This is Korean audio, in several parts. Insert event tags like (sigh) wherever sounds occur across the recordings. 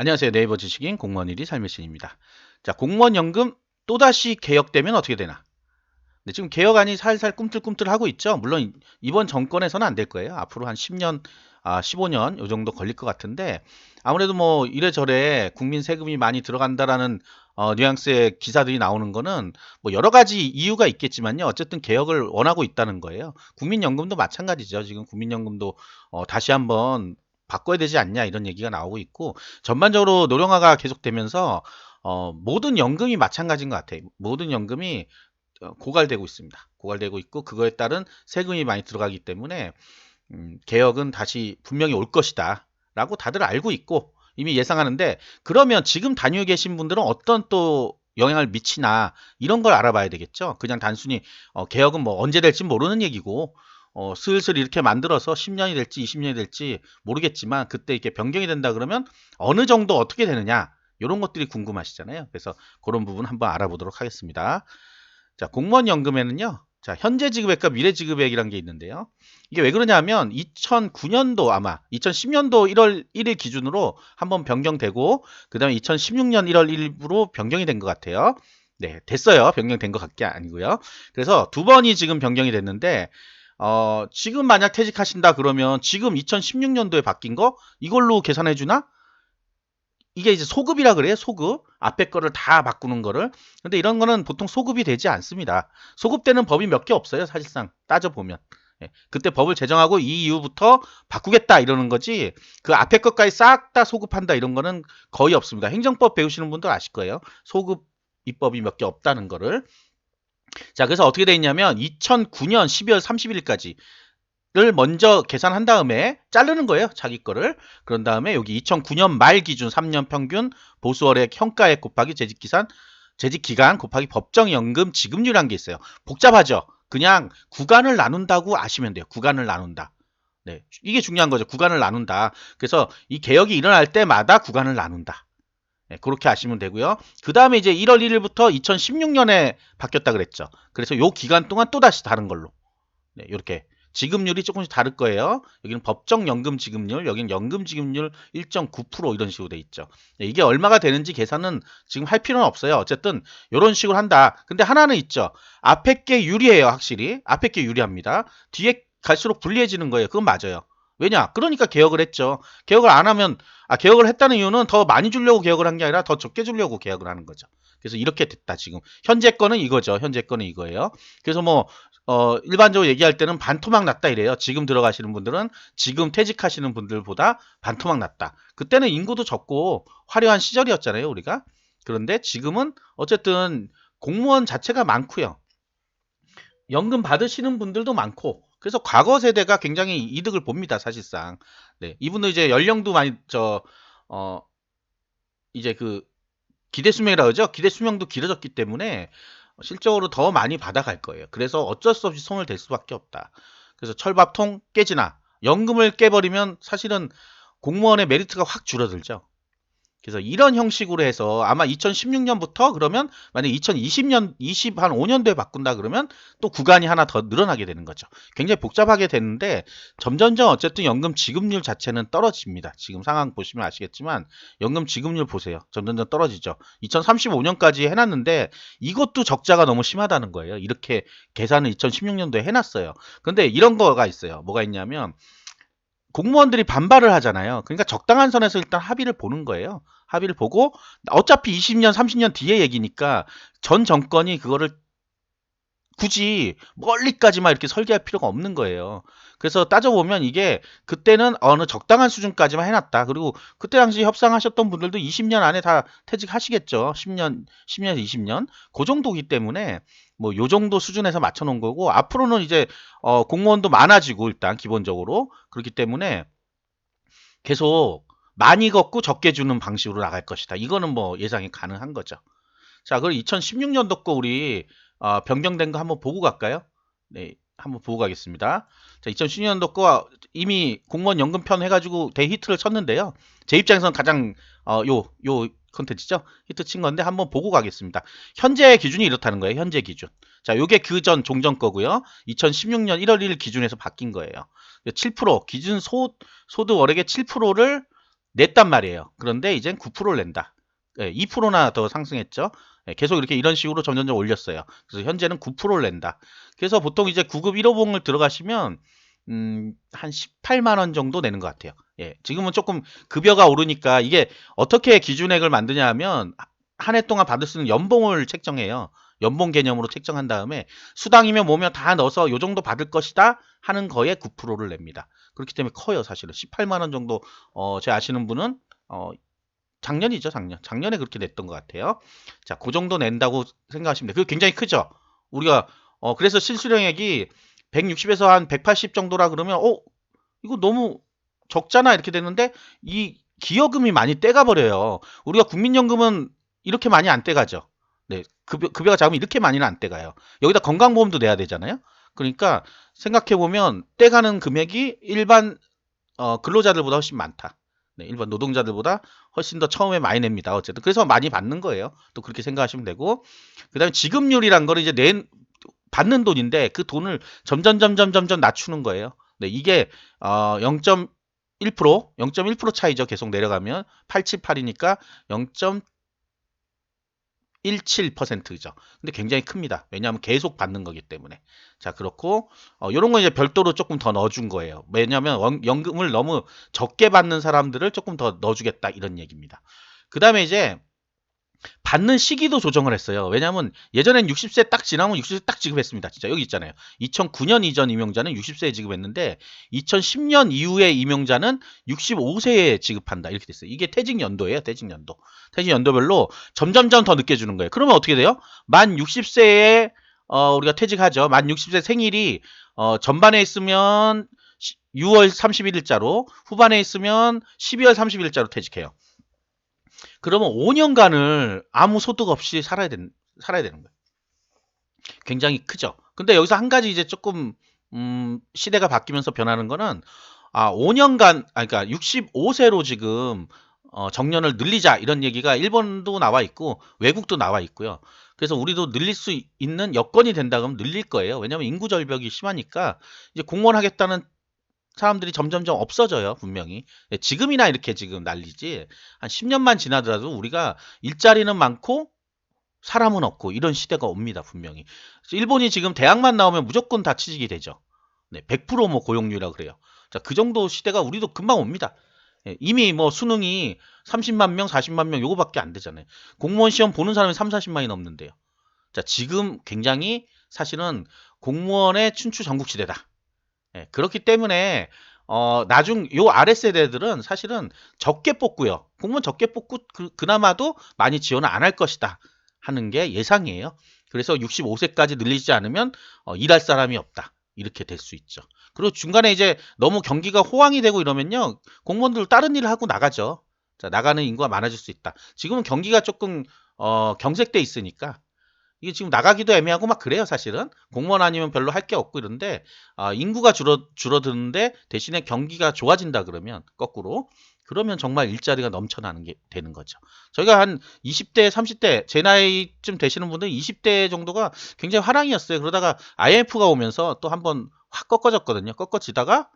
안녕하세요. 네이버 지식인 공무원 일이 삶의 신입니다. 자, 공무원 연금 또다시 개혁되면 어떻게 되나? 네, 지금 개혁안이 살살 꿈틀꿈틀 하고 있죠. 물론 이번 정권에서는 안 될 거예요. 앞으로 한 10년, 아, 15년 요 정도 걸릴 것 같은데 아무래도 뭐 이래저래 국민 세금이 많이 들어간다라는 어, 뉘앙스의 기사들이 나오는 거는 뭐 여러 가지 이유가 있겠지만요. 어쨌든 개혁을 원하고 있다는 거예요. 국민연금도 마찬가지죠. 지금 국민연금도 어, 다시 한번 바꿔야 되지 않냐 이런 얘기가 나오고 있고 전반적으로 노령화가 계속되면서 어, 모든 연금이 마찬가지인 것 같아요. 모든 연금이 어, 고갈되고 있습니다. 고갈되고 있고 그거에 따른 세금이 많이 들어가기 때문에 음, 개혁은 다시 분명히 올 것이다. 라고 다들 알고 있고 이미 예상하는데 그러면 지금 다니고 계신 분들은 어떤 또 영향을 미치나 이런 걸 알아봐야 되겠죠. 그냥 단순히 어, 개혁은 뭐 언제 될지 모르는 얘기고 어, 슬슬 이렇게 만들어서 10년이 될지 20년이 될지 모르겠지만 그때 이렇게 변경이 된다 그러면 어느 정도 어떻게 되느냐 이런 것들이 궁금하시잖아요. 그래서 그런 부분 한번 알아보도록 하겠습니다. 자, 공무원 연금에는요. 자, 현재 지급액과 미래 지급액이란 게 있는데요. 이게 왜 그러냐면 2009년도 아마 2010년도 1월 1일 기준으로 한번 변경되고 그다음에 2016년 1월 1일부로 변경이 된 것 같아요. 네, 됐어요. 변경된 것 같게 아니고요. 그래서 두 번이 지금 변경이 됐는데 어, 지금 만약 퇴직하신다 그러면 지금 2016년도에 바뀐 거 이걸로 계산해 주나? 이게 이제 소급이라 그래요. 소급. 앞에 거를 다 바꾸는 거를. 근데 이런 거는 보통 소급이 되지 않습니다. 소급되는 법이 몇 개 없어요. 사실상 따져보면. 예, 그때 법을 제정하고 이 이후부터 바꾸겠다 이러는 거지 그 앞에 것까지 싹 다 소급한다 이런 거는 거의 없습니다. 행정법 배우시는 분들 아실 거예요. 소급 입법이 몇 개 없다는 거를. 자, 그래서 어떻게 돼 있냐면 2009년 12월 31일까지 를 먼저 계산한 다음에 자르는 거예요. 자기 거를. 그런 다음에 여기 2009년 말 기준 3년 평균 보수월액 평가액 곱하기 재직기산 재직기간 곱하기 법정연금 지급률이란 게 있어요. 복잡하죠. 그냥 구간을 나눈다고 아시면 돼요. 구간을 나눈다. 네, 이게 중요한 거죠. 구간을 나눈다. 그래서 이 개혁이 일어날 때마다 구간을 나눈다. 네, 그렇게 아시면 되고요. 그 다음에 이제 1월 1일부터 2016년에 바뀌었다 그랬죠. 그래서 요 기간 동안 또 다시 다른 걸로. 네, 이렇게 지급률이 조금씩 다를 거예요. 여기는 법정 연금 지급률, 여기는 연금 지급률 1.9% 이런 식으로 돼 있죠. 네, 이게 얼마가 되는지 계산은 지금 할 필요는 없어요. 어쨌든 이런 식으로 한다. 근데 하나는 있죠. 앞에 게 유리해요, 확실히. 앞에 게 유리합니다. 뒤에 갈수록 불리해지는 거예요. 그건 맞아요. 왜냐? 그러니까 개혁을 했죠. 개혁을 안 하면 아 개혁을 했다는 이유는 더 많이 주려고 개혁을 한 게 아니라 더 적게 주려고 개혁을 하는 거죠. 그래서 이렇게 됐다 지금 현재 거는 이거죠. 현재 거는 이거예요. 그래서 뭐 어, 일반적으로 얘기할 때는 반토막 났다 이래요. 지금 들어가시는 분들은 지금 퇴직하시는 분들보다 반토막 났다. 그때는 인구도 적고 화려한 시절이었잖아요, 우리가. 그런데 지금은 어쨌든 공무원 자체가 많고요. 연금 받으시는 분들도 많고 그래서 과거 세대가 굉장히 이득을 봅니다, 사실상. 네. 이분은 이제 연령도 많이 저 어 이제 그 기대 수명이라 그러죠. 기대 수명도 길어졌기 때문에 실적으로 더 많이 받아갈 거예요. 그래서 어쩔 수 없이 손을 댈 수밖에 없다. 그래서 철밥통 깨지나 연금을 깨버리면 사실은 공무원의 메리트가 확 줄어들죠. 그래서 이런 형식으로 해서 아마 2016년부터 그러면 만약 2020년 20 한 5년도에 바꾼다 그러면 또 구간이 하나 더 늘어나게 되는 거죠. 굉장히 복잡하게 되는데 점점점 어쨌든 연금 지급률 자체는 떨어집니다. 지금 상황 보시면 아시겠지만 연금 지급률 보세요. 점점점 떨어지죠. 2035년까지 해놨는데 이것도 적자가 너무 심하다는 거예요. 이렇게 계산을 2016년도에 해놨어요. 근데 이런 거가 있어요. 뭐가 있냐면 공무원들이 반발을 하잖아요. 그러니까 적당한 선에서 일단 합의를 보는 거예요. 합의를 보고 어차피 20년, 30년 뒤에 얘기니까 전 정권이 그거를 굳이 멀리까지만 이렇게 설계할 필요가 없는 거예요. 그래서 따져보면 이게 그때는 어느 적당한 수준까지만 해놨다. 그리고 그때 당시 협상하셨던 분들도 20년 안에 다 퇴직하시겠죠. 10년, 10년에서 20년. 그 정도기 때문에 뭐 요 정도 수준에서 맞춰 놓은 거고 앞으로는 이제 어 공무원도 많아지고 일단 기본적으로 그렇기 때문에 계속 많이 걷고 적게 주는 방식으로 나갈 것이다. 이거는 뭐 예상이 가능한 거죠. 자, 그럼 2016년도 거 우리 어, 변경된 거 한번 보고 갈까요? 네, 한번 보고 가겠습니다. 자, 2016년도 거 이미 공무원 연금 편 해가지고 대히트를 쳤는데요. 제 입장에서는 가장 어, 요, 요 컨텐츠죠. 히트 친 건데 한번 보고 가겠습니다. 현재 기준이 이렇다는 거예요. 현재 기준. 자, 요게 그 전 종전 거고요. 2016년 1월 1일 기준에서 바뀐 거예요. 7% 기준 소, 소득 월액의 7%를 냈단 말이에요. 그런데 이젠 9%를 낸다. 예, 2%나 더 상승했죠. 예, 계속 이렇게 이런 식으로 점점점 올렸어요. 그래서 현재는 9%를 낸다. 그래서 보통 이제 9급 1호봉을 들어가시면 음, 한 18만 원 정도 내는 것 같아요. 예, 지금은 조금 급여가 오르니까 이게 어떻게 기준액을 만드냐 하면 한 해 동안 받을 수 있는 연봉을 책정해요. 연봉 개념으로 책정한 다음에 수당이면 뭐면 다 넣어서 요 정도 받을 것이다 하는 거에 9%를 냅니다. 그렇기 때문에 커요, 사실은. 18만 원 정도 어, 제 아시는 분은 어, 작년이죠, 작년. 작년에 그렇게 냈던 것 같아요. 자, 그 정도 낸다고 생각하시면 돼요. 그거 굉장히 크죠. 우리가 어, 그래서 실수령액이 160에서 한 180 정도라 그러면 어, 이거 너무 적잖아 이렇게 되는데 이 기여금이 많이 떼가 버려요. 우리가 국민연금은 이렇게 많이 안 떼가죠. 네, 급여, 급여가 작으면 이렇게 많이는 안 떼가요. 여기다 건강보험도 내야 되잖아요. 그러니까 생각해 보면 떼가는 금액이 일반 어, 근로자들보다 훨씬 많다. 네, 일반 노동자들보다 훨씬 더 처음에 많이 냅니다. 어쨌든 그래서 많이 받는 거예요. 또 그렇게 생각하시면 되고 그다음에 지급률이란 거는 이제 낸 받는 돈인데 그 돈을 점점 점점 점점 낮추는 거예요. 네, 이게 어, 0.1% 0.1% 차이죠. 계속 내려가면 878이니까 0.17%죠. 근데 굉장히 큽니다. 왜냐하면 계속 받는 거기 때문에. 자, 그렇고 어, 이런 거 이제 별도로 조금 더 넣어준 거예요. 왜냐하면 원- 연금을 너무 적게 받는 사람들을 조금 더 넣어주겠다 이런 얘기입니다. 그 다음에 이제 받는 시기도 조정을 했어요. 왜냐하면 예전엔 60세 딱 지나면 60세 딱 지급했습니다. 진짜 여기 있잖아요. 2009년 이전 임용자는 60세에 지급했는데 2010년 이후의 임용자는 65세에 지급한다 이렇게 됐어요. 이게 퇴직 연도예요. 퇴직 연도. 퇴직 연도별로 점점점 더 늦게 주는 거예요. 그러면 어떻게 돼요? 만 60세에 어, 우리가 퇴직하죠. 만 60세 생일이 어, 전반에 있으면 6월 31일자로 후반에 있으면 12월 30일자로 퇴직해요. 그러면 5년간을 아무 소득 없이 살아야 되는 살아야 되는 거예요. 굉장히 크죠. 근데 여기서 한 가지 이제 조금 음, 시대가 바뀌면서 변하는 거는 아 5년간 아 그러니까 65세로 지금 어, 정년을 늘리자 이런 얘기가 일본도 나와 있고 외국도 나와 있고요. 그래서 우리도 늘릴 수 있는 여건이 된다 그러면 늘릴 거예요. 왜냐하면 인구 절벽이 심하니까 이제 공무원 하겠다는 사람들이 점점점 없어져요, 분명히. 예, 지금이나 이렇게 지금 난리지. 한 10년만 지나더라도 우리가 일자리는 많고 사람은 없고 이런 시대가 옵니다, 분명히. 일본이 지금 대학만 나오면 무조건 다 취직이 되죠. 네, 100%뭐 고용률이라 그래요. 자, 그 정도 시대가 우리도 금방 옵니다. 예, 이미 뭐 수능이 30만 명, 40만 명 요거밖에 안 되잖아요. 공무원 시험 보는 사람이 3, 40만이 넘는데요. 자, 지금 굉장히 사실은 공무원의 춘추 전국 시대다. 예, 그렇기 때문에 어, 나중 요 아래 세대들은 사실은 적게 뽑고요. 공무원 적게 뽑고 그, 그나마도 많이 지원을 안 할 것이다 하는 게 예상이에요. 그래서 65세까지 늘리지 않으면 어, 일할 사람이 없다. 이렇게 될 수 있죠. 그리고 중간에 이제 너무 경기가 호황이 되고 이러면요. 공무원들 다른 일을 하고 나가죠. 자, 나가는 인구가 많아질 수 있다. 지금은 경기가 조금 어, 경색돼 있으니까 이게 지금 나가기도 애매하고 막 그래요, 사실은. 공무원 아니면 별로 할 게 없고 이런데, 아, 인구가 줄어, 줄어드는데 대신에 경기가 좋아진다 그러면, 거꾸로. 그러면 정말 일자리가 넘쳐나는 게 되는 거죠. 저희가 한 20대, 30대, 제 나이쯤 되시는 분들 20대 정도가 굉장히 화랑이었어요. 그러다가 IMF가 오면서 또 한번 확 꺾어졌거든요. 꺾어지다가,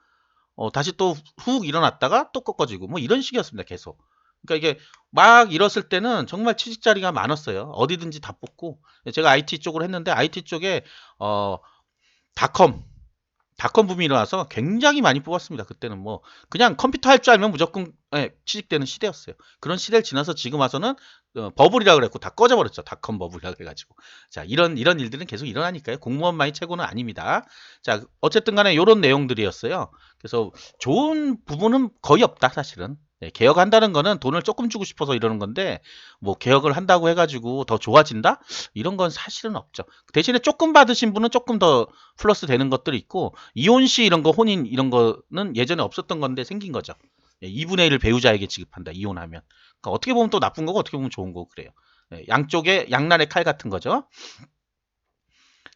어, 다시 또 훅 일어났다가 또 꺾어지고, 뭐 이런 식이었습니다, 계속. 그러니까 이게 막 일었을 때는 정말 취직 자리가 많았어요. 어디든지 다 뽑고 제가 IT 쪽으로 했는데 IT 쪽에 어 닷컴 닷컴 붐이 일어나서 굉장히 많이 뽑았습니다. 그때는 뭐 그냥 컴퓨터 할 줄 알면 무조건 예, 취직되는 시대였어요. 그런 시대를 지나서 지금 와서는 어, 버블이라 그랬고 다 꺼져버렸죠. 닷컴 버블이라 그래가지고 자 이런 이런 일들은 계속 일어나니까요. 공무원만이 최고는 아닙니다. 자 어쨌든간에 이런 내용들이었어요. 그래서 좋은 부분은 거의 없다 사실은. 네, 개혁한다는 거는 돈을 조금 주고 싶어서 이러는 건데 뭐 개혁을 한다고 해가지고 더 좋아진다 이런 건 사실은 없죠. 대신에 조금 받으신 분은 조금 더 플러스 되는 것들이 있고 이혼시 이런 거 혼인 이런 거는 예전에 없었던 건데 생긴 거죠. 2분의 1을 배우자에게 지급한다 이혼하면 그러니까 어떻게 보면 또 나쁜 거고 어떻게 보면 좋은 거고 그래요. 네, 양쪽에 양날의 칼 같은 거죠.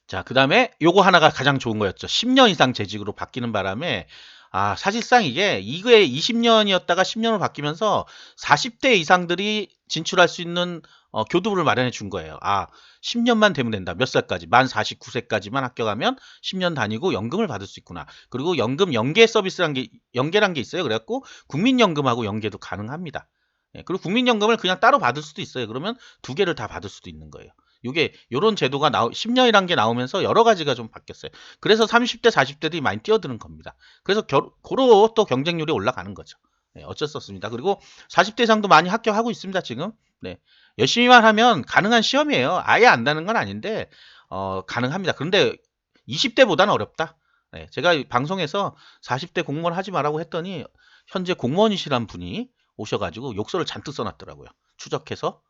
자, 그 다음에 요거 하나가 가장 좋은 거였죠. 10년 이상 재직으로 바뀌는 바람에 아, 사실상 이게 이게 20년이었다가 10년으로 바뀌면서 40대 이상들이 진출할 수 있는 어, 교두부를 마련해 준 거예요. 아, 10년만 되면 된다. 몇 살까지? 만 49세까지만 합격하면 10년 다니고 연금을 받을 수 있구나. 그리고 연금 연계 서비스란 게 연계란 게 있어요. 그래갖고 국민연금하고 연계도 가능합니다. 예, 그리고 국민연금을 그냥 따로 받을 수도 있어요. 그러면 두 개를 다 받을 수도 있는 거예요. 요게 요런 제도가 나오 10년이란 게 나오면서 여러 가지가 좀 바뀌었어요. 그래서 30대 40대들이 많이 뛰어드는 겁니다. 그래서 결, 고로 또 경쟁률이 올라가는 거죠. 네, 어쩔 수 없습니다. 그리고 40대 이상도 많이 합격하고 있습니다. 지금. 네. 열심히만 하면 가능한 시험이에요. 아예 안다는 건 아닌데 어, 가능합니다. 그런데 20대보다는 어렵다. 네, 제가 이 방송에서 40대 공무원 하지 말라고 했더니 현재 공무원이시란 분이 오셔가지고 욕설을 잔뜩 써놨더라고요. 추적해서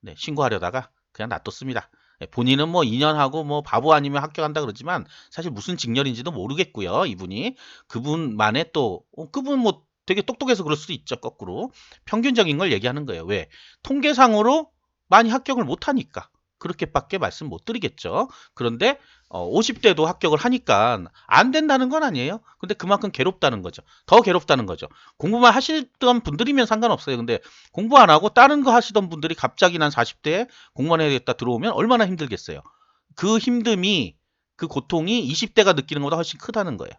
네, 신고하려다가 그냥 놔뒀습니다. 네, 본인은 뭐 2년 하고 뭐 바보 아니면 합격한다 그러지만 사실 무슨 직렬인지도 모르겠고요. 이분이 그분만의 또 어, 그분 뭐 되게 똑똑해서 그럴 수도 있죠. 거꾸로 평균적인 걸 얘기하는 거예요. 왜 통계상으로 많이 합격을 못하니까 그렇게밖에 말씀 못 드리겠죠. 그런데 어, 50대도 합격을 하니까 안 된다는 건 아니에요. 근데 그만큼 괴롭다는 거죠. 더 괴롭다는 거죠. 공부만 하시던 분들이면 상관없어요. 근데 공부 안 하고 다른 거 하시던 분들이 갑자기 난 40대에 공무원 해야겠다 들어오면 얼마나 힘들겠어요. 그 힘듦이 그 고통이 20대가 느끼는 것보다 훨씬 크다는 거예요.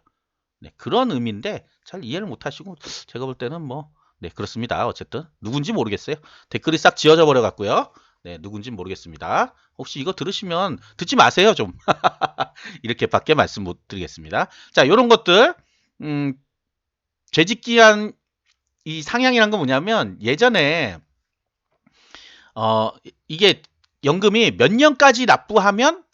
네, 그런 의미인데 잘 이해를 못 하시고 제가 볼 때는 뭐 네, 그렇습니다. 어쨌든 누군지 모르겠어요. 댓글이 싹 지워져 버려 갖고요. 네, 누군지 모르겠습니다. 혹시 이거 들으시면 듣지 마세요, 좀. (laughs) 이렇게 밖에 말씀 못 드리겠습니다. 자, 요런 것들 음 재직 기한 이 상향이란 건 뭐냐면 예전에 어 이게 연금이 몇 년까지 납부하면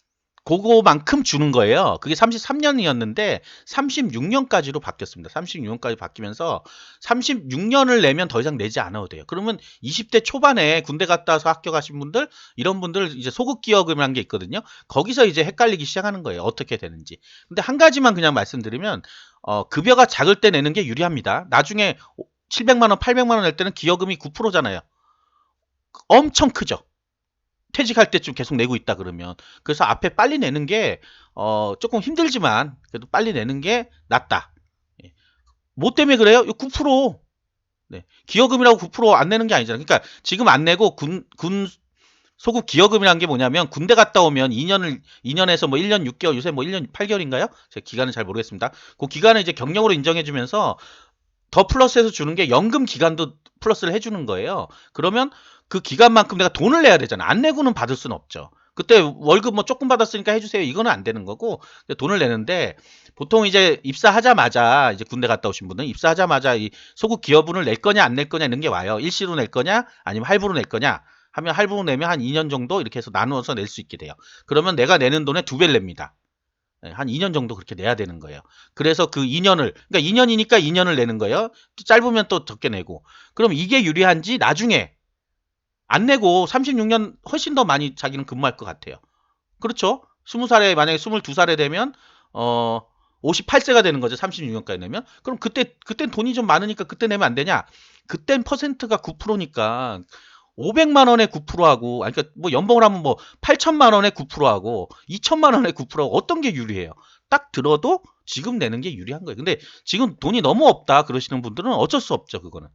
그거만큼 주는 거예요. 그게 33년이었는데 36년까지로 바뀌었습니다. 36년까지 바뀌면서 36년을 내면 더 이상 내지 않아도 돼요. 그러면 20대 초반에 군대 갔다 와서 합격하신 분들 이런 분들 이제 소극 기여금이라는 게 있거든요. 거기서 이제 헷갈리기 시작하는 거예요. 어떻게 되는지. 근데 한 가지만 그냥 말씀드리면 어, 급여가 작을 때 내는 게 유리합니다. 나중에 700만 원, 800만 원 낼 때는 기여금이 9%잖아요. 엄청 크죠. 퇴직할 때쯤 계속 내고 있다 그러면 그래서 앞에 빨리 내는 게 어, 조금 힘들지만 그래도 빨리 내는 게 낫다. 예. 뭐 때문에 그래요? 9% 네. 기여금이라고 9%안 내는 게 아니잖아요. 그러니까 지금 안 내고 군, 군 소급 기여금이라는 게 뭐냐면 군대 갔다 오면 2년을 2년에서 뭐 1년 6개월 요새 뭐 1년 8개월인가요? 제가 기간은 잘 모르겠습니다. 그 기간을 이제 경력으로 인정해 주면서 더 플러스해서 주는 게 연금 기간도 플러스를 해 주는 거예요. 그러면 그 기간만큼 내가 돈을 내야 되잖아. 안 내고는 받을 수는 없죠. 그때 월급 뭐 조금 받았으니까 해주세요. 이거는 안 되는 거고 돈을 내는데 보통 이제 입사하자마자 이제 군대 갔다 오신 분은 입사하자마자 이 소급 기여분을 낼 거냐 안 낼 거냐 이런 게 와요. 일시로 낼 거냐 아니면 할부로 낼 거냐 하면 할부로 내면 한 2년 정도 이렇게 해서 나누어서 낼 수 있게 돼요. 그러면 내가 내는 돈의 두 배를 냅니다. 네, 한 2년 정도 그렇게 내야 되는 거예요. 그래서 그 2년을 그러니까 2년이니까 2년을 내는 거예요. 짧으면 또 적게 내고. 그럼 이게 유리한지 나중에 안 내고 36년 훨씬 더 많이 자기는 근무할 것 같아요. 그렇죠? 20살에 만약에 22살에 되면 어 58세가 되는 거죠. 36년까지 내면. 그럼 그때 그땐 돈이 좀 많으니까 그때 내면 안 되냐? 그땐 퍼센트가 9%니까 500만 원에 9%하고 아니 그러니까 뭐 연봉을 하면 뭐 8천만 원에 9%하고 2천만 원에 9%하고 어떤 게 유리해요? 딱 들어도 지금 내는 게 유리한 거예요. 근데 지금 돈이 너무 없다 그러시는 분들은 어쩔 수 없죠, 그거는.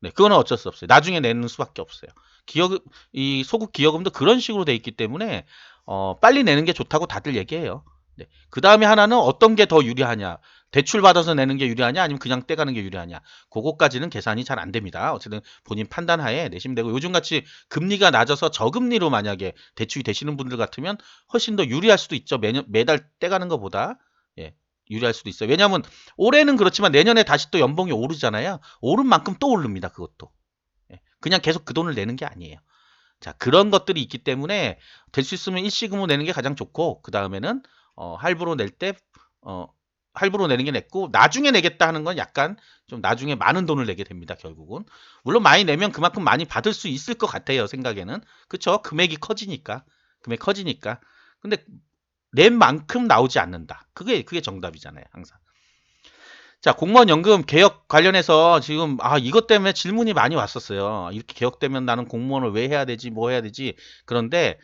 네, 그거는 어쩔 수 없어요. 나중에 내는 수밖에 없어요. 기여금 이 소급 기여금도 그런 식으로 돼 있기 때문에 어, 빨리 내는 게 좋다고 다들 얘기해요. 네. 그 다음에 하나는 어떤 게 더 유리하냐. 대출 받아서 내는 게 유리하냐 아니면 그냥 떼가는 게 유리하냐. 그거까지는 계산이 잘 안 됩니다. 어쨌든 본인 판단하에 내시면 되고 요즘같이 금리가 낮아서 저금리로 만약에 대출이 되시는 분들 같으면 훨씬 더 유리할 수도 있죠. 매년 매달 떼가는 것보다. 예. 유리할 수도 있어요. 왜냐하면 올해는 그렇지만 내년에 다시 또 연봉이 오르잖아요. 오른 만큼 또 오릅니다. 그것도. 예. 그냥 계속 그 돈을 내는 게 아니에요. 자 그런 것들이 있기 때문에 될 수 있으면 일시금으로 내는 게 가장 좋고 그 다음에는 어, 할부로 낼때 어, 할부로 내는 게 냈고 나중에 내겠다 하는 건 약간 좀 나중에 많은 돈을 내게 됩니다 결국은. 물론 많이 내면 그만큼 많이 받을 수 있을 것 같아요 생각에는. 그쵸? 금액이 커지니까. 금액 커지니까. 근데 낸 만큼 나오지 않는다. 그게 그게 정답이잖아요 항상. 자 공무원 연금 개혁 관련해서 지금 아 이것 때문에 질문이 많이 왔었어요. 이렇게 개혁되면 나는 공무원을 왜 해야 되지 뭐 해야 되지? 그런데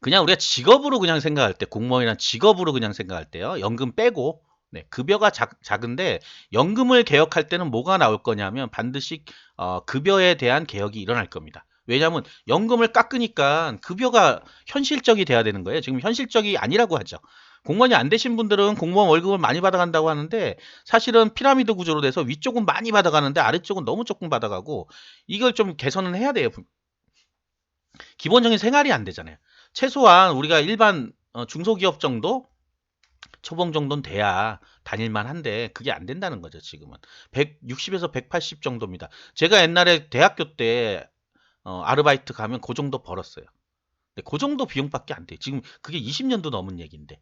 그냥 우리가 직업으로 그냥 생각할 때 공무원이란 직업으로 그냥 생각할 때요. 연금 빼고 네, 급여가 작, 작은데 연금을 개혁할 때는 뭐가 나올 거냐면 반드시 어, 급여에 대한 개혁이 일어날 겁니다. 왜냐하면 연금을 깎으니까 급여가 현실적이 돼야 되는 거예요. 지금 현실적이 아니라고 하죠. 공무원이 안 되신 분들은 공무원 월급을 많이 받아간다고 하는데 사실은 피라미드 구조로 돼서 위쪽은 많이 받아가는데 아래쪽은 너무 조금 받아가고 이걸 좀 개선은 해야 돼요. 기본적인 생활이 안 되잖아요. 최소한 우리가 일반 어, 중소기업 정도 초봉 정도는 돼야 다닐만 한데 그게 안 된다는 거죠 지금은 160에서 180 정도입니다 제가 옛날에 대학교 때 어, 아르바이트 가면 그 정도 벌었어요 근데 그 정도 비용밖에 안 돼. 지금 그게 20년도 넘은 얘기인데.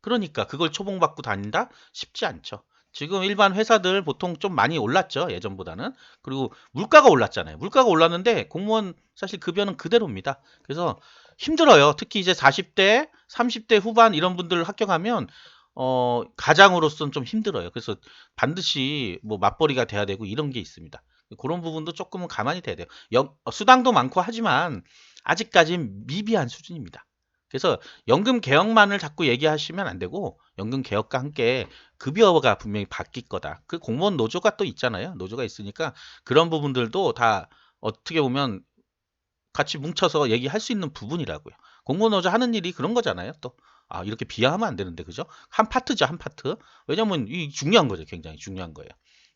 그러니까 그걸 초봉 받고 다닌다? 쉽지 않죠. 지금 일반 회사들 보통 좀 많이 올랐죠. 예전보다는. 그리고 물가가 올랐잖아요. 물가가 올랐는데 공무원 사실 급여는 그대로입니다. 그래서 힘들어요. 특히 이제 40대, 30대 후반 이런 분들 합격하면 어, 가장으로서는 좀 힘들어요. 그래서 반드시 뭐 맞벌이가 돼야 되고 이런 게 있습니다. 그런 부분도 조금은 가만히 돼야 돼요. 여- 수당도 많고 하지만 아직까지는 미비한 수준입니다. 그래서 연금 개혁만을 자꾸 얘기하시면 안 되고 연금 개혁과 함께 급여가 분명히 바뀔 거다. 그 공무원 노조가 또 있잖아요. 노조가 있으니까 그런 부분들도 다 어떻게 보면 같이 뭉쳐서 얘기할 수 있는 부분이라고요. 공무원 노조 하는 일이 그런 거잖아요. 또 아, 이렇게 비하하면 안 되는데 그죠? 한 파트죠, 한 파트. 왜냐면 이 중요한 거죠. 굉장히 중요한 거예요.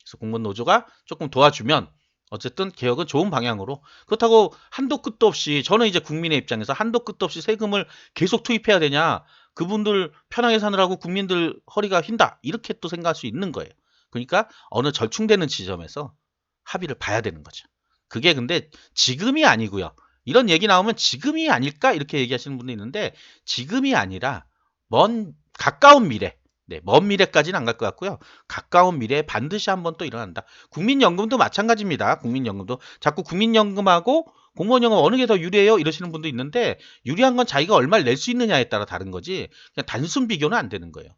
그래서 공무원 노조가 조금 도와주면 어쨌든 개혁은 좋은 방향으로. 그렇다고 한도 끝도 없이 저는 이제 국민의 입장에서 한도 끝도 없이 세금을 계속 투입해야 되냐 그분들 편하게 사느라고 국민들 허리가 휜다 이렇게 또 생각할 수 있는 거예요. 그러니까 어느 절충되는 지점에서 합의를 봐야 되는 거죠. 그게 근데 지금이 아니고요. 이런 얘기 나오면 지금이 아닐까 이렇게 얘기하시는 분도 있는데 지금이 아니라 먼 가까운 미래 네, 먼 미래까지는 안 갈 것 같고요. 가까운 미래에 반드시 한번 또 일어난다. 국민연금도 마찬가지입니다. 국민연금도 자꾸 국민연금하고 공무원연금 어느 게 더 유리해요? 이러시는 분도 있는데 유리한 건 자기가 얼마를 낼 수 있느냐에 따라 다른 거지 그냥 단순 비교는 안 되는 거예요.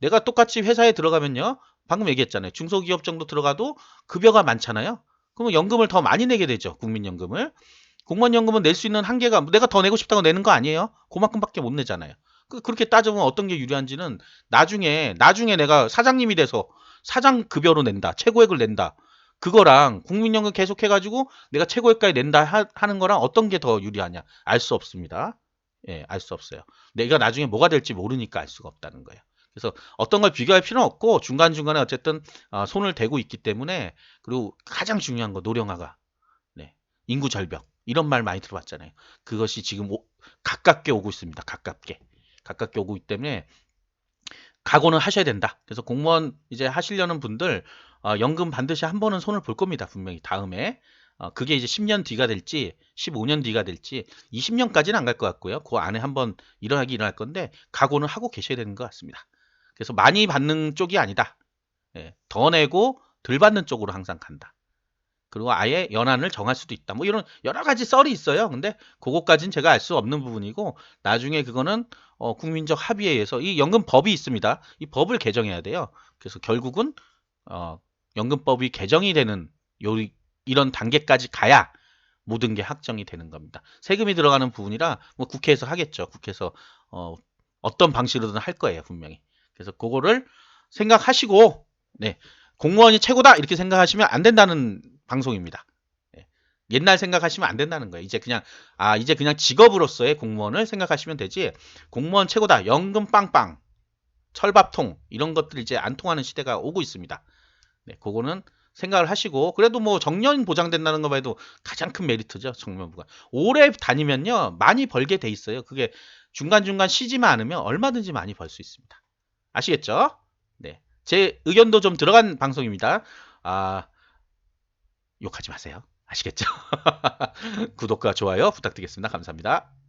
내가 똑같이 회사에 들어가면요. 방금 얘기했잖아요. 중소기업 정도 들어가도 급여가 많잖아요. 그러면 연금을 더 많이 내게 되죠. 국민연금을. 공무원연금은 낼 수 있는 한계가 내가 더 내고 싶다고 내는 거 아니에요? 그만큼밖에 못 내잖아요. 그- 그렇게 따져보면 어떤 게 유리한지는 나중에 나중에 내가 사장님이 돼서 사장 급여로 낸다 최고액을 낸다. 그거랑 국민연금 계속 해가지고 내가 최고액까지 낸다 하, 는 거랑 어떤 게 더 유리하냐? 알 수 없습니다. 예 알 수 없어요. 내가 나중에 뭐가 될지 모르니까 알 수가 없다는 거예요. 그래서 어떤 걸 비교할 필요는 없고 중간중간에 어쨌든 어, 손을 대고 있기 때문에 그리고 가장 중요한 거 노령화가. 네, 인구 절벽. 이런 말 많이 들어봤잖아요. 그것이 지금 오- 가깝게 오고 있습니다. 가깝게 가깝게 오고 있기 때문에 각오는 하셔야 된다. 그래서 공무원 이제 하시려는 분들 어, 연금 반드시 한 번은 손을 볼 겁니다. 분명히 다음에 어, 그게 이제 10년 뒤가 될지 15년 뒤가 될지 20년까지는 안 갈 것 같고요. 그 안에 한번 일어나기 일어날 건데 각오는 하고 계셔야 되는 것 같습니다. 그래서 많이 받는 쪽이 아니다. 예, 더 내고 덜 받는 쪽으로 항상 간다. 그리고 아예 연한을 정할 수도 있다. 뭐 이런 여러 가지 썰이 있어요. 근데 그것까지는 제가 알 수 없는 부분이고 나중에 그거는 어, 국민적 합의에 의해서 이 연금법이 있습니다. 이 법을 개정해야 돼요. 그래서 결국은 어, 연금법이 개정이 되는 요 이런 단계까지 가야 모든 게 확정이 되는 겁니다. 세금이 들어가는 부분이라 뭐 국회에서 하겠죠. 국회에서 어, 어떤 방식으로든 할 거예요, 분명히. 그래서 그거를 생각하시고 네. 공무원이 최고다 이렇게 생각하시면 안 된다는 방송입니다. 예. 옛날 생각하시면 안 된다는 거예요. 이제 그냥 아 이제 그냥 직업으로서의 공무원을 생각하시면 되지. 공무원 최고다. 연금 빵빵. 철밥통 이런 것들이 이제 안 통하는 시대가 오고 있습니다. 네, 그거는 생각을 하시고 그래도 뭐 정년 보장된다는 거 봐도 가장 큰 메리트죠. 정년부가. 오래 다니면요. 많이 벌게 돼 있어요. 그게 중간 중간 쉬지만 않으면 얼마든지 많이 벌 수 있습니다. 아시겠죠? 네. 제 의견도 좀 들어간 방송입니다. 아, 욕하지 마세요. 아시겠죠? (laughs) 구독과 좋아요 부탁드리겠습니다. 감사합니다.